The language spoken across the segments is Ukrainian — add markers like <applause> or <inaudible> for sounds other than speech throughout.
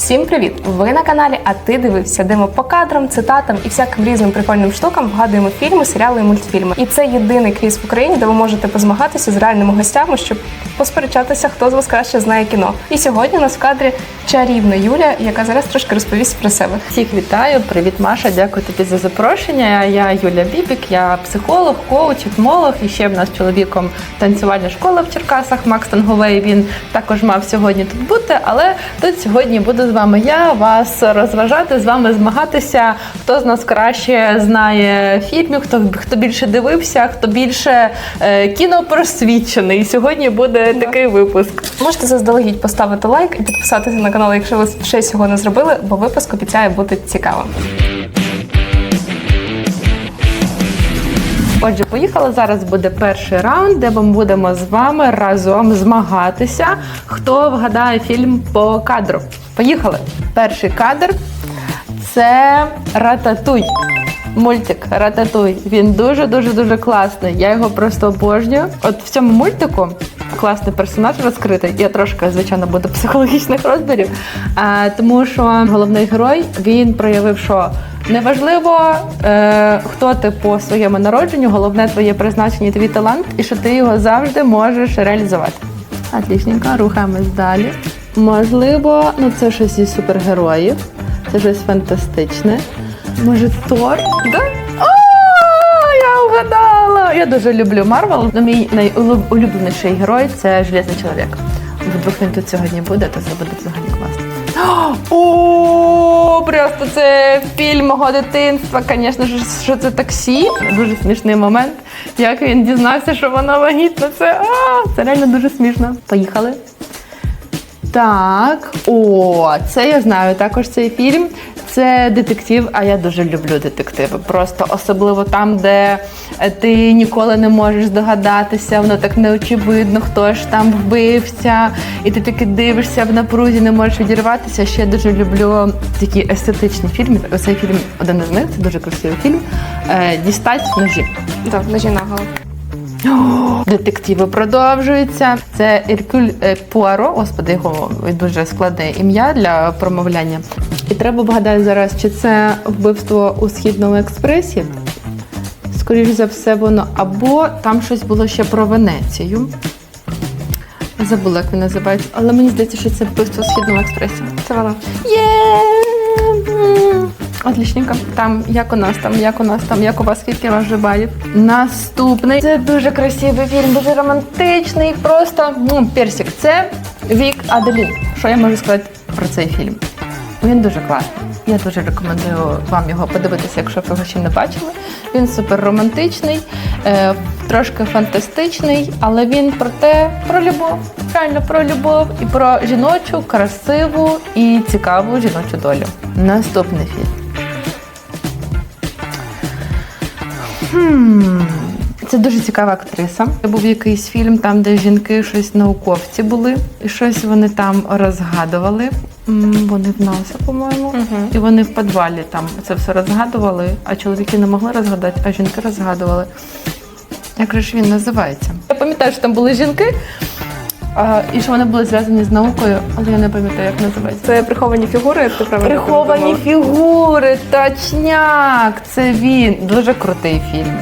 Всім привіт! Ви на каналі А ти дивився, де ми по кадрам, цитатам і всяким різним прикольним штукам вгадуємо фільми, серіали і мультфільми. І це єдиний квіз в Україні, де ви можете позмагатися з реальними гостями, щоб посперечатися, хто з вас краще знає кіно. І сьогодні у нас в кадрі чарівна Юля, яка зараз трошки розповість про себе. Всіх вітаю, привіт, Маша. Дякую тобі за запрошення. Я Юля Бібік, я психолог, коуч, етмолог. І ще в нас чоловіком танцювальна школа в Черкасах. Макс Танговей. Він також мав сьогодні тут бути. Але тут сьогодні буду з вами я вас розважати, з вами змагатися. Хто з нас краще знає фільмів, хто хто більше дивився, хто більше е, кінопросвідчений. Сьогодні буде такий випуск. Можете заздалегідь поставити лайк і підписатися на канал, якщо ви ще цього не зробили, бо випуск обіцяє бути цікавим. Отже, поїхали. Зараз буде перший раунд, де ми будемо з вами разом змагатися. Хто вгадає фільм по кадру? Поїхали. Перший кадр це Рататуй. Мультик Рататуй. Він дуже дуже дуже класний. Я його просто обожнюю. От в цьому мультику класний персонаж розкритий. Я трошки, звичайно, буду психологічних розбірів. А, тому що головний герой він проявив, що неважливо, е, хто ти по своєму народженню, головне твоє призначення, твій талант, і що ти його завжди можеш реалізувати. Отлічненько, рухаємось далі. Можливо, ну це щось із супергероїв, це щось фантастичне. Може, Тор? Да? О, я вгадала! Я дуже люблю Марвел. Ну, мій найулюбленіший герой це Железний чоловік. Вдруг він тут сьогодні буде, то це буде взагалі класно. О, просто це фільм мого дитинства. Звісно ж, що це таксі. Дуже смішний момент. Як він дізнався, що вона вагітна. Це, а, це реально дуже смішно. Поїхали. Так, о, це я знаю. Також цей фільм. Це детектив, а я дуже люблю детективи. Просто особливо там, де е, ти ніколи не можеш здогадатися, воно так неочевидно, хто ж там вбився, і ти таки дивишся в напрузі, не можеш відірватися. Ще дуже люблю такі естетичні фільми. Цей фільм один із них, це дуже красивий фільм. Е, Дістать ножі. Так, ножі наголо. Детективи продовжуються. Це Еркюль е, Пуаро, господи, його дуже складне ім'я для промовляння. І треба вгадати зараз, чи це вбивство у східному експресі. Скоріше за все, воно або там щось було ще про Венецію. Забула, як він називається, але мені здається, що це вбивство у східному експресі. Це воно. Є! Отлічненько. Там як у нас там, як у нас там, як у вас скільки вас вже балів. Наступний. Це дуже красивий фільм, дуже романтичний. Просто ну, персик. Це Вік Аделін. Що я можу сказати про цей фільм? Він дуже класний. Я дуже рекомендую вам його подивитися, якщо ви його ще не бачили. Він супер романтичний, е, трошки фантастичний, але він про те, про любов, реально про любов і про жіночу, красиву і цікаву жіночу долю. Наступний фільм. Хм. Це дуже цікава актриса. Це був якийсь фільм, там, де жінки щось науковці були, і щось вони там розгадували. М, Вони в НАСА, по-моєму. І вони в підвалі там це все розгадували, а чоловіки не могли розгадати, а жінки розгадували. Як же ж він називається? Я пам'ятаю, що там були жінки, а, і що вони були зв'язані з наукою, але я не пам'ятаю, як називається. Це приховані фігури, як ти правильно Приховані фігури, точняк! Це він. Дуже крутий фільм.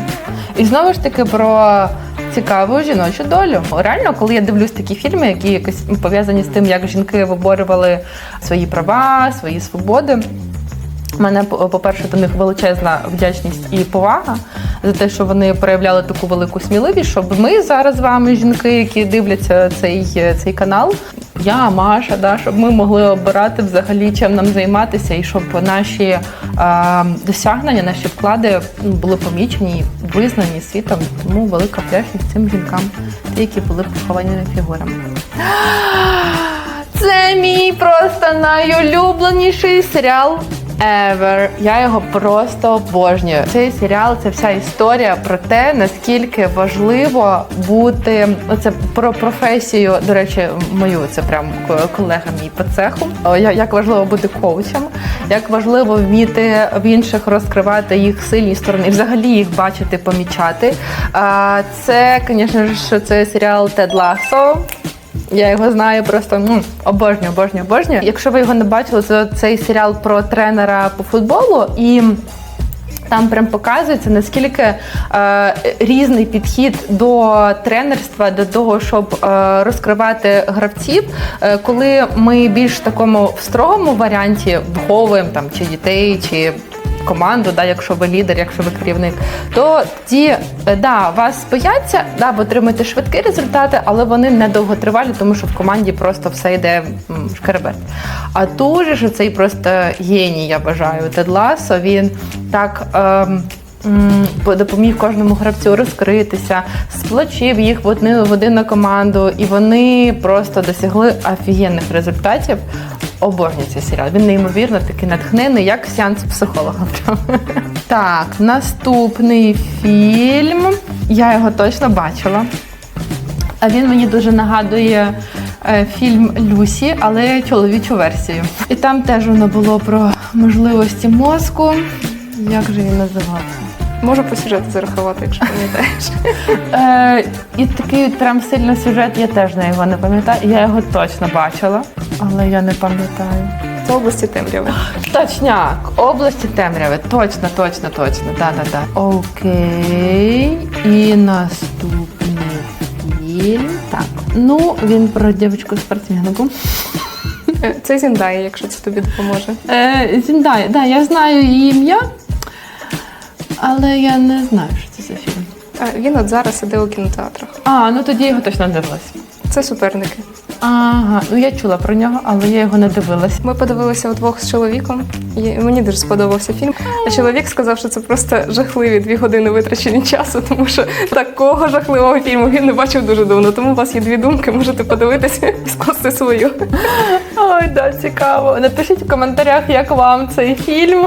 І знову ж таки про цікаву жіночу долю. Реально, коли я дивлюсь такі фільми, які якось пов'язані з тим, як жінки виборювали свої права, свої свободи. У мене, по- по-перше, до них величезна вдячність і повага за те, що вони проявляли таку велику сміливість, щоб ми зараз з вами, жінки, які дивляться цей, цей канал, я, Маша, да, щоб ми могли обирати взагалі, чим нам займатися, і щоб наші а, досягнення, наші вклади були помічені, визнані світом. Тому велика вдячність цим жінкам, які були поховані фігурами. Це мій просто найулюбленіший серіал ever. Я його просто обожнюю. Цей серіал це вся історія про те, наскільки важливо бути. Це про професію. До речі, мою це прям ко- колега мій по цеху. Як важливо бути коучем, як важливо вміти в інших розкривати їх сильні сторони, взагалі їх бачити, помічати. Це, звісно ж, це серіал Тед Лассо. Я його знаю просто ну, обожнюю, обожнюю, обожнюю. Якщо ви його не бачили, то цей серіал про тренера по футболу і. Там прям показується наскільки е, різний підхід до тренерства, до того, щоб е, розкривати гравців. Е, коли ми більш такому в строгому варіанті виховуємо там чи дітей, чи команду, да, якщо ви лідер, якщо ви керівник, то ті е, да, вас бояться, да, ви отримуєте швидкі результати, але вони не довготривалі, тому що в команді просто все йде м, шкереберть. А тут ж цей просто геній, я бажаю. Тед Ласо, він так. Ем, Допоміг кожному гравцю розкритися, сплочив їх в одну в один на команду, і вони просто досягли офігенних результатів. Обожнюю цей серіал. Він неймовірно такий натхнений, як сеанс психолога. <laughs> Так, наступний фільм. Я його точно бачила. Він мені дуже нагадує е, фільм Люсі, але чоловічу версію. І там теж воно було про можливості мозку. Як же він називався? Можу по сюжету зарахувати, якщо пам'ятаєш. Е, і такий прям сильно сюжет, я теж на його не пам'ятаю. Я його точно бачила, але я не пам'ятаю. Це області темряви. Точняк, області темряви. Точно, точно, точно. Да, да, да. Окей. І наступний фільм. Так. Ну, він про дівчинку спортсменку. Е, Це Зіндає, якщо це тобі допоможе. Е, Зіндай, да, я знаю її ім'я, але я не знаю, що це за фільм. А Він от зараз іде у кінотеатрах. А, ну тоді його точно не дивилась. Це суперники. Ага, ну я чула про нього, але я його не дивилась. Ми подивилися удвох з чоловіком, і мені дуже сподобався фільм. А чоловік сказав, що це просто жахливі дві години витрачені часу, тому що такого жахливого фільму він не бачив дуже давно. Тому у вас є дві думки, можете подивитися і скласти свою. Ой, да, цікаво. Напишіть в коментарях, як вам цей фільм.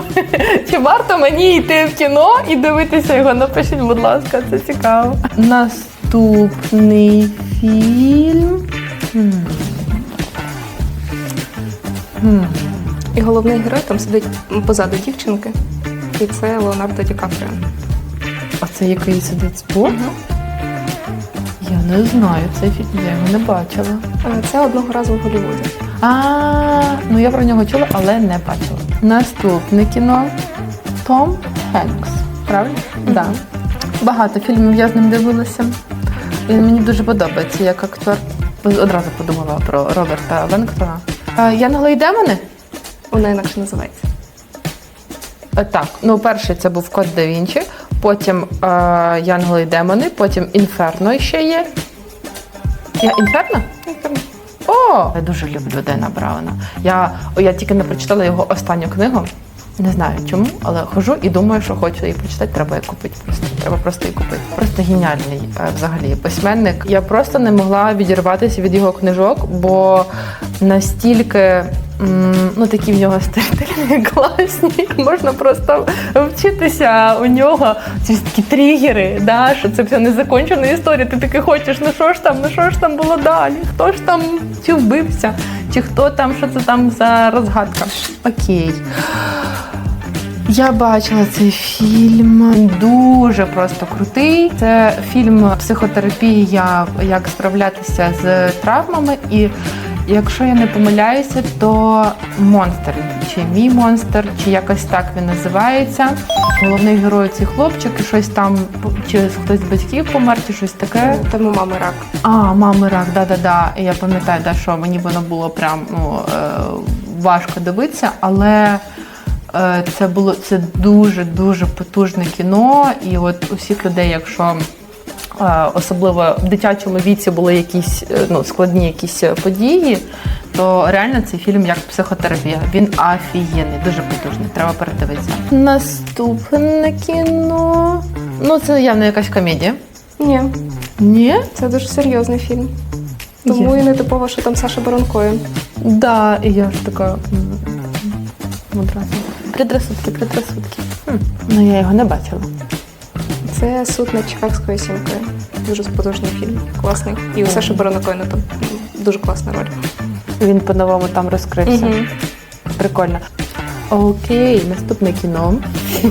Чи варто мені йти в кіно і дивитися його? Напишіть, будь ласка, це цікаво. Наступний фільм. І головний герой там сидить позаду дівчинки, і це Леонардо Ді Капріо. А це який сидить збоку? Я не знаю, цей фільм я його не бачила. Е, Це одного разу в Голлівуді. А, ну я про нього чула, але не бачила. Наступне кіно Том Хенкс. Правильно? Да. Багато фільмів я з ним дивилася. Він мені дуже подобається як актор. Одразу подумала про Роберта Венгтона. Е, Янголи і демони? Вона інакше називається. Е, Так, ну перший це був Код да Вінчі, потім е, Янголи і демони, потім Інферно ще є. Я Інферно? О! Я дуже люблю Дена Брауна. Я, я тільки не прочитала його останню книгу. Не знаю чому, але хожу і думаю, що хочу її почитати, треба її купити. Просто треба просто її купити. Просто геніальний е, взагалі письменник. Я просто не могла відірватися від його книжок, бо настільки ну такі в нього стилі <laughs> класні. Можна просто вчитися у нього. Ці такі тригери, да, що це все незакончена історія. Ти таки хочеш, ну що ж там, ну що ж там було далі? Хто ж там чи вбився, чи хто там, що це там за розгадка? Окей. Я бачила цей фільм дуже просто крутий. Це фільм психотерапія, як справлятися з травмами. І якщо я не помиляюся, то монстр чи мій монстр, чи якось так він називається. Головний герой цей хлопчик, і щось там, чи хтось з батьків помер, чи щось таке. Там у мами рак. А, мами рак, да-да-да. Я пам'ятаю, да, що мені воно було прям ну, е, важко дивитися, але це було це дуже дуже потужне кіно. І от усіх людей, якщо е, особливо в дитячому віці були якісь е, ну, складні якісь події, то реально цей фільм як психотерапія. Він офігенний, дуже потужний. Треба передивитися. Наступне кіно. Ну, це явно якась комедія. Ні, Ні? це дуже серйозний фільм. Тому Є. і не типово, що там Саша Баронкою. Да, і я ж така одразу. Предрассудки, предрассудки. Хм. Ну я його не бачила. Це суд над Чикагською сімкою. Дуже потужний фільм. Класний. І у Саші Баронкою там дуже класна роль. Він по-новому там розкрився. Мгм. Прикольно. Окей, наступне кіно. <laughs>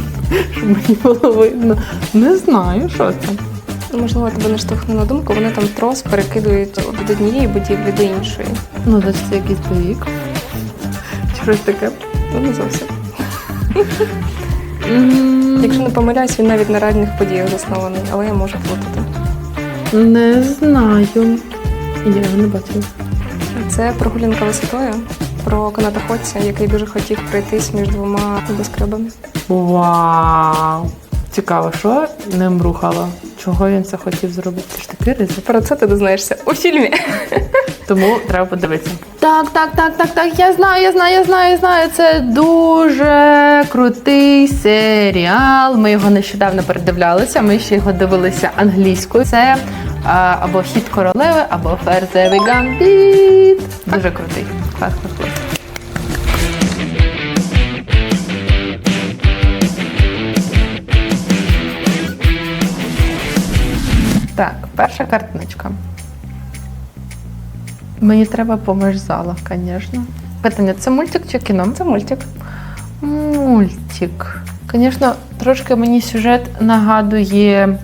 Щоб мені було видно. Не знаю, що це. Можливо, тебе наштовхне на думку, вони там трос перекидують від однієї будівлі до іншої. Ну, це це якийсь боїк. Чи щось таке? Ну, не зовсім. Якщо не помиляюсь, він навіть на реальних подіях заснований, але я можу плутати. Не знаю. Я його не бачила. Це прогулянка висотою про канатоходця, який дуже хотів пройтись між двома доскребами. Вау! Цікаво, що ним рухало? Чого він це хотів зробити? Це ж такий ризик. Про це ти дізнаєшся у фільмі. <laughs> Тому треба подивитися. Так, так, так, так, так. Я знаю, я знаю, я знаю, я знаю. Це дуже крутий серіал. Ми його нещодавно передивлялися. Ми ще його дивилися англійською. Це а, або хід королеви, або ферзевий гамбіт. Дуже крутий. Клас, Так, перша картиночка. Мені треба поміж зала, звісно. Питання: це мультик чи кіно? Це мультик. Мультик. Звісно, трошки мені сюжет нагадує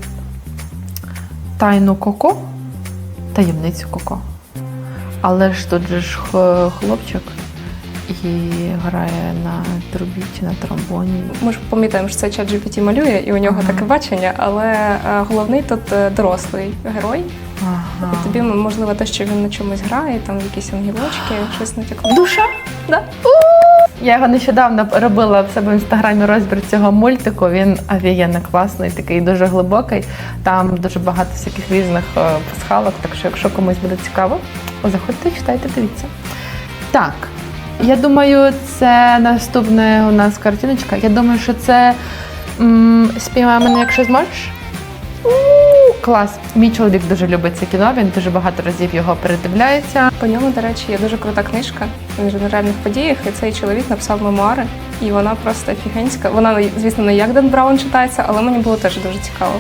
тайну Коко, таємницю Коко. Але ж тут же ж хлопчик і грає на трубі чи на тромбоні. Ми ж пам'ятаємо, що це чат GPT малює, і у нього Ага. таке бачення, але е, головний тут е, дорослий герой. Ага. І тобі можливо те, що він на чомусь грає, там якісь ангелочки, <gasps> щось натякне. Душа? Да. Я його нещодавно робила в себе в інстаграмі розбір цього мультику. Він офігенно класний, такий дуже глибокий. Там дуже багато всяких різних е, пасхалок. Так що, якщо комусь буде цікаво, заходьте, читайте, дивіться. Так, я думаю, це наступна у нас картиночка. Я думаю, що це спіймай мене, якщо зможеш. Клас. Мій чоловік дуже любить це кіно. Він дуже багато разів його передивляється. По ньому, до речі, є дуже крута книжка на реальних подіях, і цей чоловік написав мемуари, і вона просто офігенська. Вона, звісно, не як Ден Браун читається, але мені було теж дуже цікаво.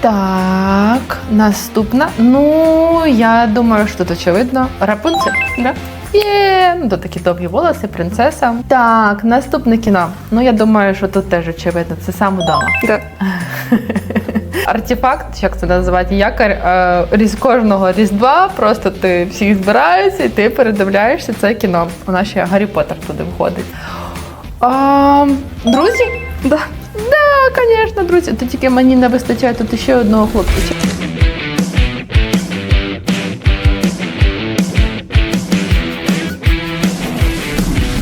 Так, наступна. Ну, я думаю, що тут очевидно. Рапунцель. Да? Є, ну тут такі довгі волоси, принцеса. Так, наступне кіно. Ну, я думаю, що тут теж очевидно. Це сам удома. Да. <laughs> Артефакт, як це називати, якорь е, різ кожного різдва. Просто ти всіх збираєшся і ти передивляєшся це кіно. У нас ще Гаррі Поттер туди входить. А, друзі? Да. Да, звісно, друзі. То тільки мені не вистачає тут ще одного хлопчика.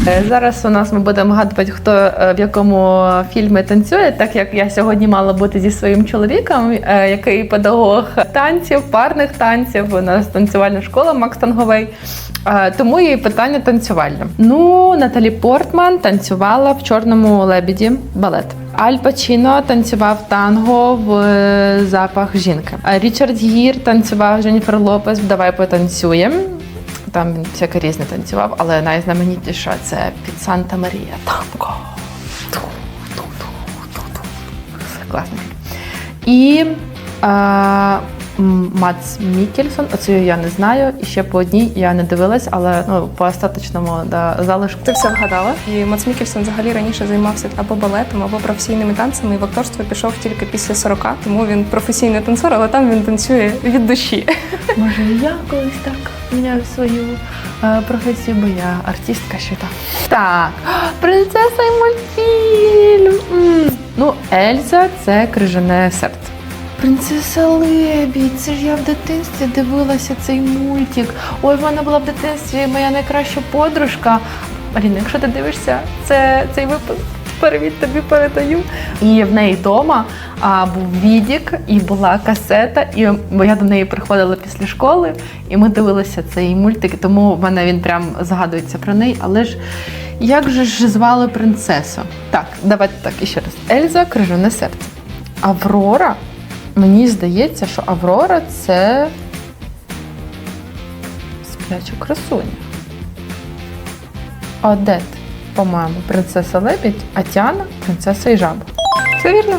Зараз у нас ми будемо гадувати, хто е, в якому фільмі танцює, так як я сьогодні мала бути зі своїм чоловіком, е, який педагог танців, парних танців. У нас танцювальна школа Макс Танговий. Е, Тому і питання танцювальне. Ну, Наталі Портман танцювала в чорному лебіді балет. Аль Пачіно танцював танго в е, запах жінки. Річард Гір танцював Дженніфер Лопес Давай потанцюєм. Там він всяке різне танцював, але найзнаменітіша це під Санта Марія. Танго. Класно. І а, Мац Мікельсон, оцю я не знаю. І ще по одній я не дивилась, але ну, по остаточному да, залишку. Ти все вгадала. І Мац Мікельсон взагалі раніше займався або балетом, або професійними танцями, і в акторство пішов тільки після 40, тому він професійний танцор, але там він танцює від душі. Може, і я колись так міняю свою е, професію, бо я артистка ще там. Так, <gasps> принцеса і мультфільм. Ну, Ельза це крижане серце. Принцеса Лебідь, це ж я в дитинстві дивилася цей мультик. Ой, в мене була в дитинстві моя найкраща подружка. Маріна, якщо ти дивишся це, цей випуск, привіт тобі передаю. І в неї вдома а, був відік, і була касета, і я до неї приходила після школи, і ми дивилися цей мультик, тому в мене він прям згадується про неї. Але ж як же ж звали принцесу? Так, давайте так іще раз. Ельза крижане серце. Аврора. Мені здається, що Аврора це спляча красуня. Одет, по-моєму, принцеса Лебідь, а Тіана принцеса і жаба. Все вірно.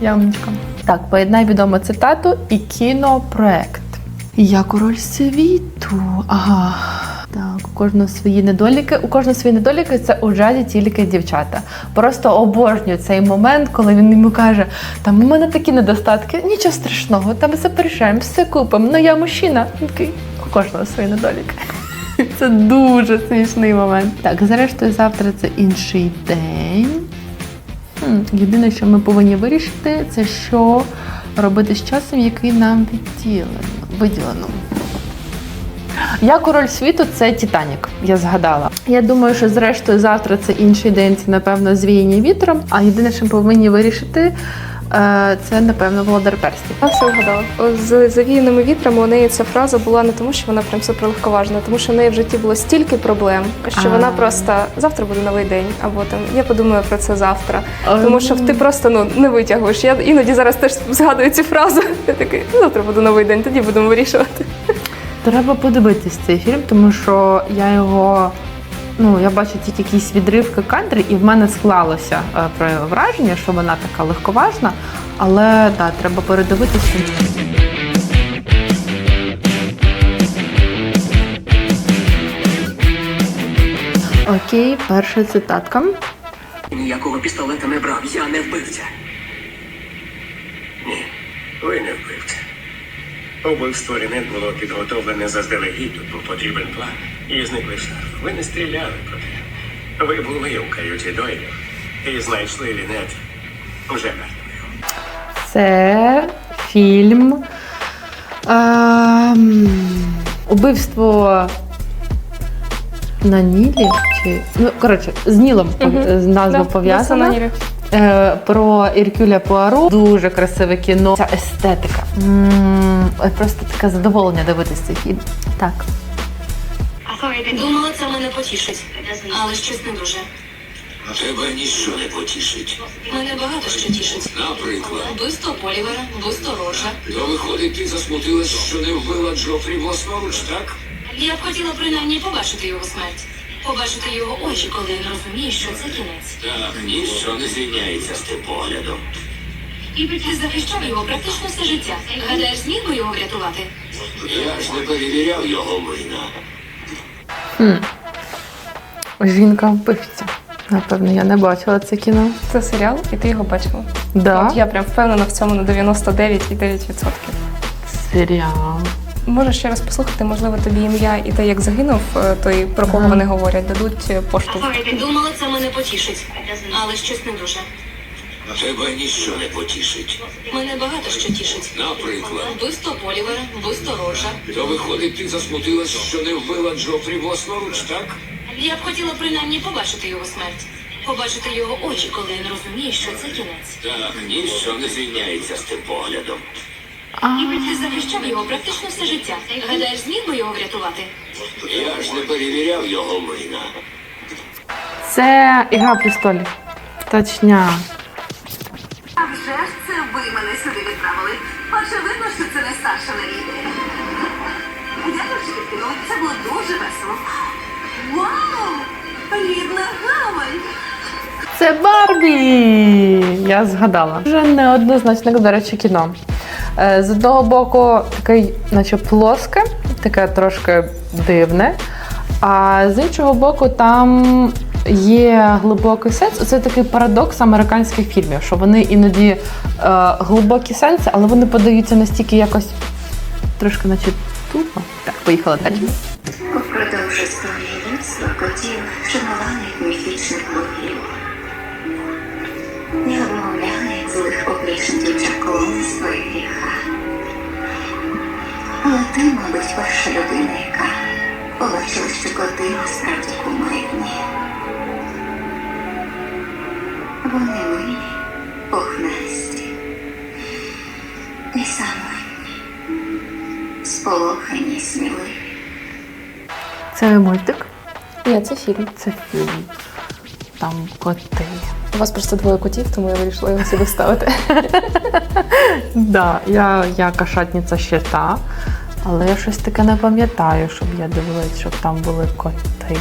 Ямочка. Так, поєднай відому цитату і кінопроект. Я король світу. Ага. Так, У кожного свої недоліки. У кожного свої недоліки це у джазі тільки дівчата. Просто обожнюю цей момент, коли він йому каже: там у мене такі недостатки, нічого страшного, там все порішаємо, все купимо. Ну я мужчина. Такий, у кожного свої недоліки. <laughs> Це дуже смішний момент. Так, зрештою, завтра це інший день. Єдине, що ми повинні вирішити, це що робити з часом, який нам відділено, виділено. Я король світу це Титанік, я згадала. Я думаю, що зрештою завтра це інший день, це напевно звіяння вітром. А єдине, що ми повинні вирішити, це напевно володар перстів. Я все вгадала. З завіяними вітрами у неї ця фраза була не тому, що вона прям супер легковажна, а тому що в неї в житті було стільки проблем, що А. вона просто завтра буде новий день, або там я подумаю про це завтра. Тому що ти просто ну не витягуєш. Я іноді зараз теж згадую цю фразу. <laughs> Я такий, ну завтра буде новий день, тоді будемо вирішувати. Треба подивитись цей фільм, тому що я його. Ну, я бачу тільки якісь відривки кадрів, і в мене склалося е, про враження, що вона така легковажна, але да, треба передивитися. Окей, перша цитатка. Ніякого пістолета не брав, я не вбивця. Ні, ви не вбивця. Убивство Рінет було підготовлене заздалегідь, тут був потрібен план. І зникли шарф. Ви не стріляли проте. Ви були у каюті Дойлів і знайшли Лінет вже мертвою. Це фільм. Ем, убивство на Нілі. Чи... Ну, коротше, з Нілом Мгм. з назва Да, пов'язана. на Санаїрі. Е, про Іркюля Пуаро. Дуже красиве кіно. Ця естетика. м просто таке задоволення дивитися цей фільм. Так. Думала, це мене потішить, але щось не дуже. Тебе ніщо не потішить. Мене багато що тішить. Наприклад, Вбивство Полівера, вбивство Рожа. то виходить, ти засмутилась, що не вбила Джофрі власноруч, так? Я б хотіла принаймні побачити його смерть. Побачити його очі, коли він розуміє, що це кінець. Так, ніщо не звільняється з тим поглядом. І ти захищав його практично все життя. Гадаєш, зміг би його врятувати? Я ж не перевіряв його мина. Жінка вбивця. Напевно, я не бачила це кіно. Це серіал, і ти його бачила. Да. От я прям впевнена в цьому на 99,9%. Серіал. Можеш ще раз послухати, можливо, тобі ім'я і те, як загинув е, той, про кого вони говорять, дадуть е, поштовх. Думала, це мене потішить, але щось не дуже. Тебе ніщо не потішить. Мене багато що тішить. Наприклад, Вбивство Полівера, вбивство Рожа. то виходить, ти засмутилась, що не вбила Джофрі власноруч, так? Я б хотіла принаймні побачити його смерть. Побачити його очі, коли він розуміє, що це кінець. Так, ніщо не звільняється з тим поглядом. І ти захищав його практично все життя. Гадаєш, зміг би його врятувати? Я ж не перевіряв його мина. Це Ігра престолів. Точня. А вже ж це ви мене сюди відправили. Очевидно, що це не старша ідея. Дякую, що підкинули. Це було дуже весело. Вау! Рідна гавань! Це Барбі! Я згадала. Вже неоднозначне, до речі, кіно. Е, З одного боку, таке, наче плоске, таке трошки дивне. А з іншого боку, там є глибокий сенс. Це такий парадокс американських фільмів, що вони іноді е, глибокі сенси, але вони подаються настільки якось трошки, наче тупо. Так, поїхала далі. Впродовж історії людства котів шанували міфічних богів. Не обмовляли як злих обличників чаклуни свої Але ти, мабуть, перша людина, яка побачила, що коти насправді кумирні. Вони милі, пухнасті і самотні, сполохані сміливі. Це мультик, Ні, це фільм. це фільм. Там коти. У вас просто двоє котів, тому я вирішила його сюди ставити. <laughs> Да, я, я кошатниця ще та, але я щось таке не пам'ятаю, щоб я дивилась, щоб там були коти.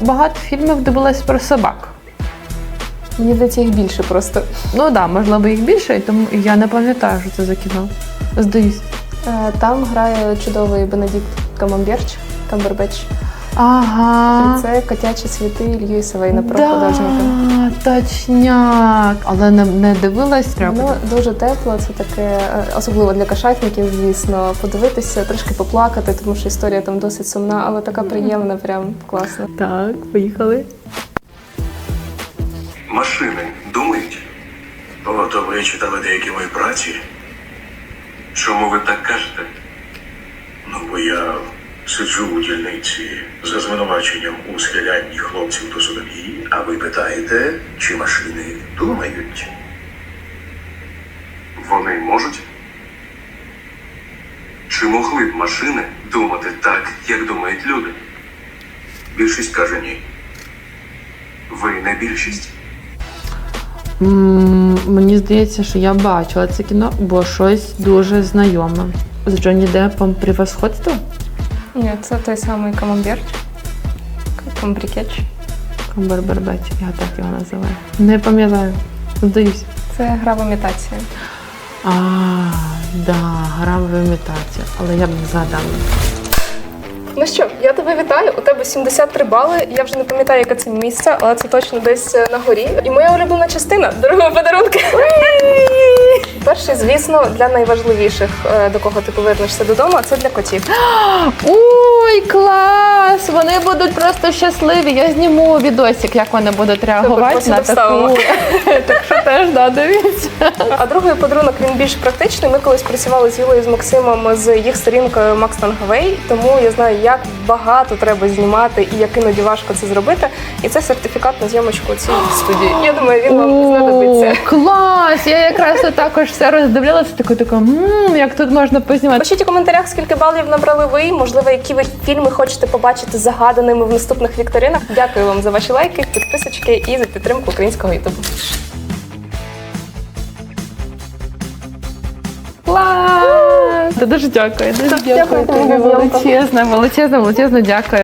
Багато фільмів дивилась про собак. Мені здається, їх більше просто. Ну так, да, можливо, їх більше, і тому я не пам'ятаю, що це за кіно. Здаюсь. Е, Там грає чудовий Бенедикт Камамберч, Камбербеч. Ага. І це котячі світи Ілью Савейна про художника. Да, точняк. Але не, не дивилась, треба. Воно дуже тепло, це таке, е, особливо для кошатників, звісно, подивитися, трошки поплакати, тому що історія там досить сумна, але така приємна, прям класна. Так, поїхали. Машини думають? О, то ви читали деякі мої праці? Чому ви так кажете? Ну, бо я сиджу у дільниці за звинуваченням у схилянні хлопців до судові, а ви питаєте, чи машини думають? Вони можуть? Чи могли б машини думати так, як думають люди? Більшість каже ні. Ви не більшість. М, Мені здається, що я бачила це кіно, бо щось дуже знайоме. З Джонні Деппом превосходство? Ні, це той самий камамбер, Камбрікеч. Камбербербеч, я так його називаю. Не пам'ятаю. Здаюсь. Це гра в імітації. А, да, гра в імітацію, але я б не згадала. Ну що, я тебе вітаю. У тебе 73 бали. Я вже не пам'ятаю, яке це місце, але це точно десь е, на горі. І моя улюблена частина дорогого подарунки. Перший, звісно, для найважливіших, е, до кого ти повернешся додому, а це для котів. <gasps> Ой, клас! Вони будуть просто щасливі. Я зніму відосик, як вони будуть реагувати на таку. <laughs> Так що теж да, дивіться. А другий подарунок він більш практичний. Ми колись працювали з Юлею з Максимом з їх сторінкою Max Tangaway, тому я знаю, як багато треба знімати і як іноді важко це зробити. І це сертифікат на зйомочку цій студії. Я думаю, він вам знадобиться. Клас! Я якраз також все роздивлялася, тако, тако, «М, як тут можна познімати. Пишіть у коментарях, скільки балів набрали ви. Можливо, які ви фільми хочете побачити загаданими в наступних вікторинах. Дякую вам за ваші лайки, підписочки і за підтримку українського ютубу. Клас! Та Дуже дякую. Дуже дякую дякую тобі, величезне, величезне, величезне дякую.